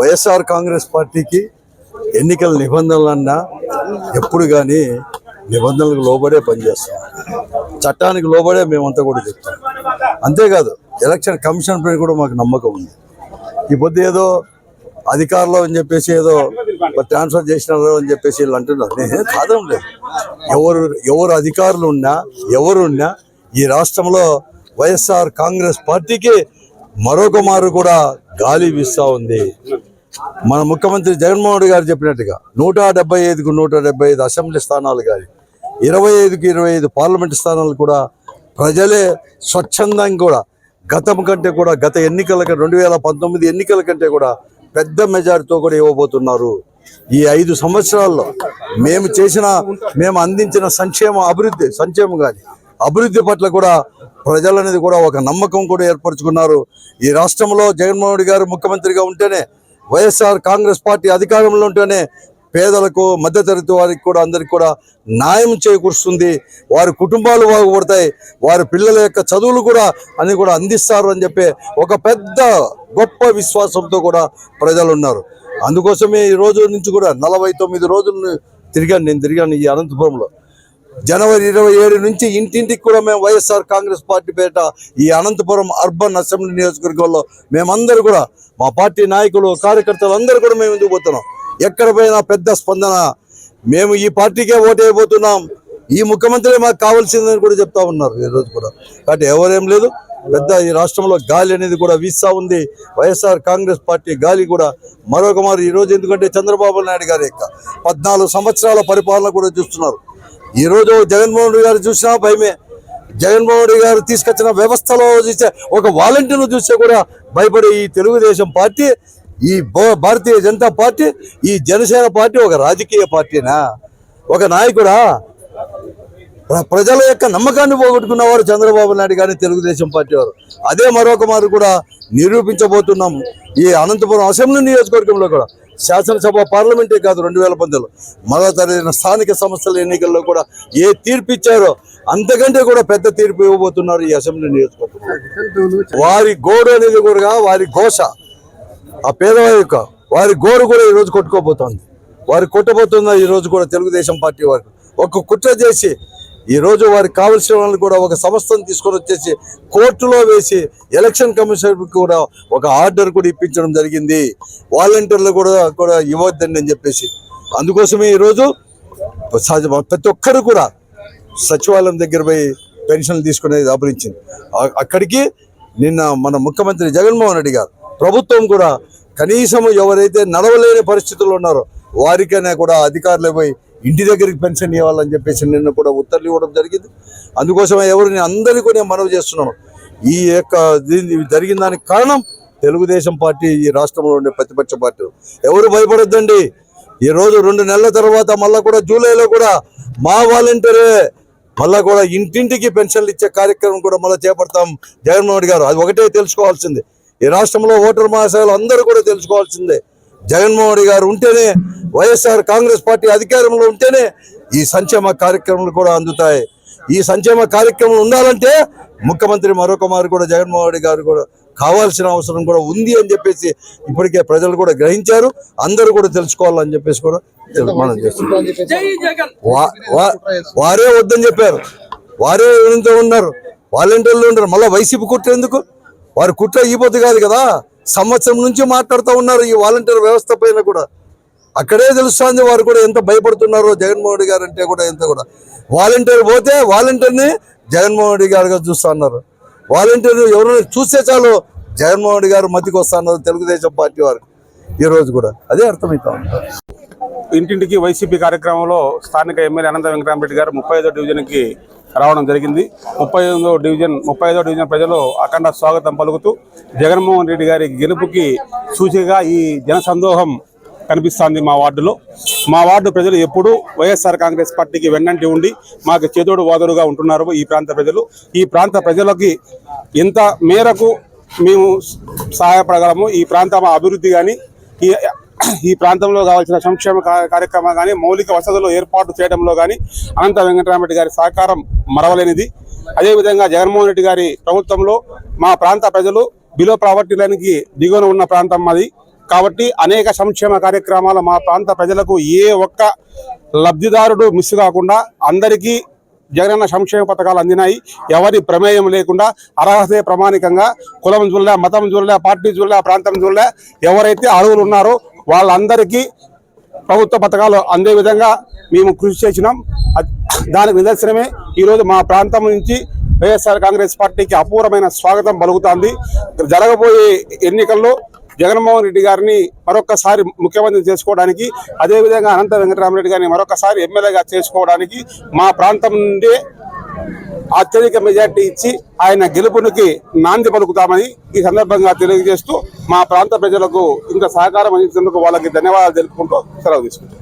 వైఎస్ఆర్ కాంగ్రెస్ పార్టీకి ఎన్నికల నిబంధనలన్నా ఎప్పుడు కానీ నిబంధనలకు లోబడే పనిచేస్తాం. చట్టానికి లోబడే మేమంతా కూడా చెప్తాం. అంతేకాదు ఎలక్షన్ కమిషన్ పైన కూడా మాకు నమ్మకం ఉంది. ఈ పొద్దు ఏదో అధికారులు అని చెప్పేసి ఏదో ట్రాన్స్ఫర్ చేసినారు అని చెప్పేసి వీళ్ళు అంటున్నారు. నేనే కాదం లేదు ఎవరు ఎవరు అధికారులు ఉన్నా ఎవరున్నా ఈ రాష్ట్రంలో వైఎస్ఆర్ కాంగ్రెస్ పార్టీకి మరొక మారు కూడా గాలి వీస్తూ ఉంది. మన ముఖ్యమంత్రి జగన్మోహన్ రెడ్డి గారు చెప్పినట్టుగా నూట డెబ్బై ఐదుకు నూట డెబ్బై ఐదు అసెంబ్లీ స్థానాలు కానీ ఇరవై ఐదుకు ఇరవై ఐదు పార్లమెంట్ స్థానాలు కూడా ప్రజలే స్వచ్ఛందంగా కూడా గతం కంటే కూడా గత ఎన్నికల రెండు వేల పంతొమ్మిది ఎన్నికల కంటే కూడా పెద్ద మెజారిటీతో కూడా ఇవ్వబోతున్నారు. ఈ ఐదు సంవత్సరాల్లో మేము చేసిన మేము అందించిన సంక్షేమ అభివృద్ధి సంక్షేమం కానీ అభివృద్ధి పట్ల కూడా ప్రజలనేది కూడా ఒక నమ్మకం కూడా ఏర్పరచుకున్నారు. ఈ రాష్ట్రంలో జగన్మోహన్ రెడ్డి గారు ముఖ్యమంత్రిగా ఉంటేనే వైఎస్ఆర్ కాంగ్రెస్ పార్టీ అధికారంలో ఉంటేనే పేదలకు మధ్యతరగతి వారికి కూడా అందరికి కూడా న్యాయం చేకూరుస్తుంది. వారి కుటుంబాలు బాగుపడతాయి. వారి పిల్లల యొక్క చదువులు కూడా అని కూడా అందిస్తారు అని చెప్పి ఒక పెద్ద గొప్ప విశ్వాసంతో కూడా ప్రజలు ఉన్నారు. అందుకోసమే ఈ రోజు నుంచి కూడా నలభై తొమ్మిది రోజులు తిరిగాను. నేను తిరిగాను ఈ అనంతపురంలో. జనవరి ఇరవై ఏడు నుంచి ఇంటింటికి కూడా మేము వైఎస్ఆర్ కాంగ్రెస్ పార్టీ పేట ఈ అనంతపురం అర్బన్ అసెంబ్లీ నియోజకవర్గంలో మేమందరూ కూడా మా పార్టీ నాయకులు కార్యకర్తలు అందరూ కూడా మేము ఎందుకు పోతున్నాం? ఎక్కడ పోయినా పెద్ద స్పందన. మేము ఈ పార్టీకే ఓటైపోతున్నాం. ఈ ముఖ్యమంత్రి మాకు కావాల్సిందని కూడా చెప్తా ఉన్నారు ఈ రోజు కూడా. కాబట్టి ఎవరేం లేదు పెద్ద ఈ రాష్ట్రంలో గాలి అనేది కూడా వీస్తా ఉంది. వైఎస్ఆర్ కాంగ్రెస్ పార్టీ గాలి కూడా మరొక మరి. ఈరోజు ఎందుకంటే చంద్రబాబు నాయుడు గారి యొక్క పద్నాలుగు సంవత్సరాల పరిపాలన కూడా చూస్తున్నారు. ఈ రోజు జగన్మోహన్ రెడ్డి గారు చూసినా భయమే. జగన్మోహన్ రెడ్డి గారు తీసుకొచ్చిన వ్యవస్థలో చూసే ఒక వాలంటీర్ను చూస్తే కూడా భయపడే ఈ తెలుగుదేశం పార్టీ ఈ భారతీయ జనతా పార్టీ ఈ జనసేన పార్టీ ఒక రాజకీయ పార్టీనా? ఒక నాయకుడా? ప్ర- ప్రజల యొక్క నమ్మకాన్ని పోగొట్టుకున్నవారు చంద్రబాబు నాయుడు గారిని తెలుగుదేశం పార్టీ వారు. అదే మరొక మారు కూడా నిరూపించబోతున్నాం ఈ అనంతపురం అసెంబ్లీ నియోజకవర్గంలో కూడా. శాసనసభ పార్లమెంటే కాదు రెండు వేల పంతొమ్మిదిలో. మరో తరగతి స్థానిక సంస్థల ఎన్నికల్లో కూడా ఏ తీర్పు ఇచ్చారో అంతకంటే కూడా పెద్ద తీర్పు ఇవ్వబోతున్నారు ఈ అసెంబ్లీ నియోజకవర్గం వారి గోడు అనేది కూడా వారి ఘోష. ఆ పేదవారి యొక్క వారి గోరు కూడా ఈ రోజు కొట్టుకోబోతోంది. వారి కొట్టబోతున్న ఈరోజు కూడా తెలుగుదేశం పార్టీ వారు. ఒక కుట్ర చేసి ఈ రోజు వారికి కావలసిన వాళ్ళు కూడా ఒక సంస్థను తీసుకొని వచ్చేసి కోర్టులో వేసి ఎలక్షన్ కమిషనర్ కూడా ఒక ఆర్డర్ కూడా ఇప్పించడం జరిగింది. వాలంటీర్లు కూడా కూడా ఇవ్వద్దండి అని చెప్పేసి. అందుకోసమే ఈరోజు సహజ- ప్రతి ఒక్కరు కూడా సచివాలయం దగ్గర పోయి పెన్షన్లు తీసుకునేది అభిరించింది అక్కడికి నిన్న మన ముఖ్యమంత్రి జగన్మోహన్ రెడ్డి గారు ప్రభుత్వం కూడా కనీసం ఎవరైతే నడవలేని పరిస్థితుల్లో ఉన్నారో వారికైనా కూడా అధికారులు పోయి ఇంటి దగ్గరికి పెన్షన్ ఇవ్వాలని చెప్పేసి నిన్న కూడా ఉత్తర్వులు ఇవ్వడం జరిగింది. అందుకోసమే ఎవరిని అందరికీ కూడా నేను మనవి చేస్తున్నాను. ఈ యొక్క జరిగిన దానికి కారణం తెలుగుదేశం పార్టీ ఈ రాష్ట్రంలో ఉండే ప్రతిపక్ష పార్టీలు ఎవరు భయపడొద్దండి? ఈ రోజు రెండు నెలల తర్వాత మళ్ళీ కూడా జూలైలో కూడా మా వాలంటీరే మళ్ళీ కూడా ఇంటింటికి పెన్షన్లు ఇచ్చే కార్యక్రమం కూడా మళ్ళీ చేపడతాం జగన్మోహన్ గారు. అది ఒకటే తెలుసుకోవాల్సిందే. ఈ రాష్ట్రంలో ఓటర్ మహాశయాలు అందరూ కూడా తెలుసుకోవాల్సిందే. జగన్మోహన్ రెడ్డి గారు ఉంటేనే వైఎస్ఆర్ కాంగ్రెస్ పార్టీ అధికారంలో ఉంటేనే ఈ సంక్షేమ కార్యక్రమాలు కూడా అందుతాయి. ఈ సంక్షేమ కార్యక్రమం ఉండాలంటే ముఖ్యమంత్రి మరొక మారు కూడా జగన్మోహన్ రెడ్డి గారు కూడా కావాల్సిన అవసరం కూడా ఉంది అని చెప్పేసి ఇప్పటికే ప్రజలు కూడా గ్రహించారు. అందరూ కూడా తెలుసుకోవాలని చెప్పేసి కూడా మనం చేస్తున్నాం వా- వా- వారే వద్దని చెప్పారు. వారే ఉన్నారు. వాలంటీర్లు ఉన్నారు. మళ్ళీ వైసీపీ కుట్ర ఎందుకు వారి కుట్ర ఈపోతు కాదు కదా. సంవత్సరం నుంచి మాట్లాడుతూ ఉన్నారు ఈ వాలంటీర్ వ్యవస్థ పైన కూడా. అక్కడే తెలుస్తుంది వారు కూడా ఎంత భయపడుతున్నారో జగన్మోహన్ రెడ్డి గారు అంటే కూడా ఎంత కూడా. వాలంటీర్ పోతే వాలంటీర్ని జగన్మోహన్ రెడ్డి గారుగా చూస్తా ఉన్నారు. వాలంటీర్ ఎవరైనా చూస్తే చాలు జగన్మోహన్ రెడ్డి గారు మతికి వస్తున్నారు తెలుగుదేశం పార్టీ వారు. ఈరోజు కూడా. అదే అర్థమవుతా ఉంటారు ఇంటింటికి వైసీపీ కార్యక్రమంలో స్థానిక ఎమ్మెల్యే అనంత వెంకటరామరెడ్డి గారు ముప్పై ఐదో డివిజన్కి రావడం జరిగింది. ముప్పై ఐదో డివిజన్ ముప్పై ఐదో డివిజన్ ప్రజలు అఖండ స్వాగతం పలుకుతూ జగన్మోహన్ రెడ్డి గారి గెలుపుకి సూచికగా ఈ జనసందోహం కనిపిస్తోంది మా వార్డులో. మా వార్డు ప్రజలు ఎప్పుడూ వైఎస్ఆర్ కాంగ్రెస్ పార్టీకి వెన్నంటి ఉండి మాకు చేదోడు వాదోడుగా ఉంటున్నారు ఈ ప్రాంత ప్రజలు. ఈ ప్రాంత ప్రజలకి ఎంత మేరకు మేము సహాయపడగలము. ఈ ప్రాంత అభివృద్ధి కానీ ఈ ఈ ప్రాంతంలో కావాల్సిన సంక్షేమ కార్యక్రమాలు కానీ మౌలిక వసతులు ఏర్పాటు చేయడంలో కానీ అనంత వెంకటరామరెడ్డి గారి సహకారం మరవలేనిది. అదేవిధంగా జగన్మోహన్ రెడ్డి గారి ప్రభుత్వంలో మా ప్రాంత ప్రజలు బిలో ప్రావర్టీ లైన్కి దిగువన ఉన్న ప్రాంతం అది. కాబట్టి అనేక సంక్షేమ కార్యక్రమాలు మా ప్రాంత ప్రజలకు ఏ ఒక్క లబ్ధిదారుడు మిస్ కాకుండా అందరికీ జగనన్న సంక్షేమ పథకాలు అందినాయి. ఎవరి ప్రమేయం లేకుండా అర్హతే ప్రమాణికంగా కులం చూడలే మతం చూడలే పార్టీ చూడలే ప్రాంతం చూడలే ఎవరైతే అర్హులు ఉన్నారో వాళ్ళందరికీ ప్రభుత్వ పథకాలు అందే విధంగా మేము కృషి చేసినాం. దాని దానికి నిదర్శనమే ఈరోజు మా ప్రాంతం నుంచి వైఎస్ఆర్ కాంగ్రెస్ పార్టీకి అపూర్వమైన స్వాగతం పలుకుతోంది. జరగబోయే ఎన్నికల్లో జగన్మోహన్ రెడ్డి గారిని మరొకసారి ముఖ్యమంత్రి చేసుకోవడానికి అదేవిధంగా అనంత వెంకటరామరెడ్డి గారిని మరొకసారి ఎమ్మెల్యేగా చేసుకోవడానికి మా ప్రాంతం నుండే అత్యధిక మెజార్టీ ఇచ్చి ఆయన గెలుపునికి నాంది పలుకుతామని ఈ సందర్భంగా తెలియజేస్తూ మా ప్రాంత ప్రజలకు ఇంత సహకారం అందించినందుకు వాళ్ళకి ధన్యవాదాలు తెలుపుకుంటూ సెలవు తీసుకుంటాం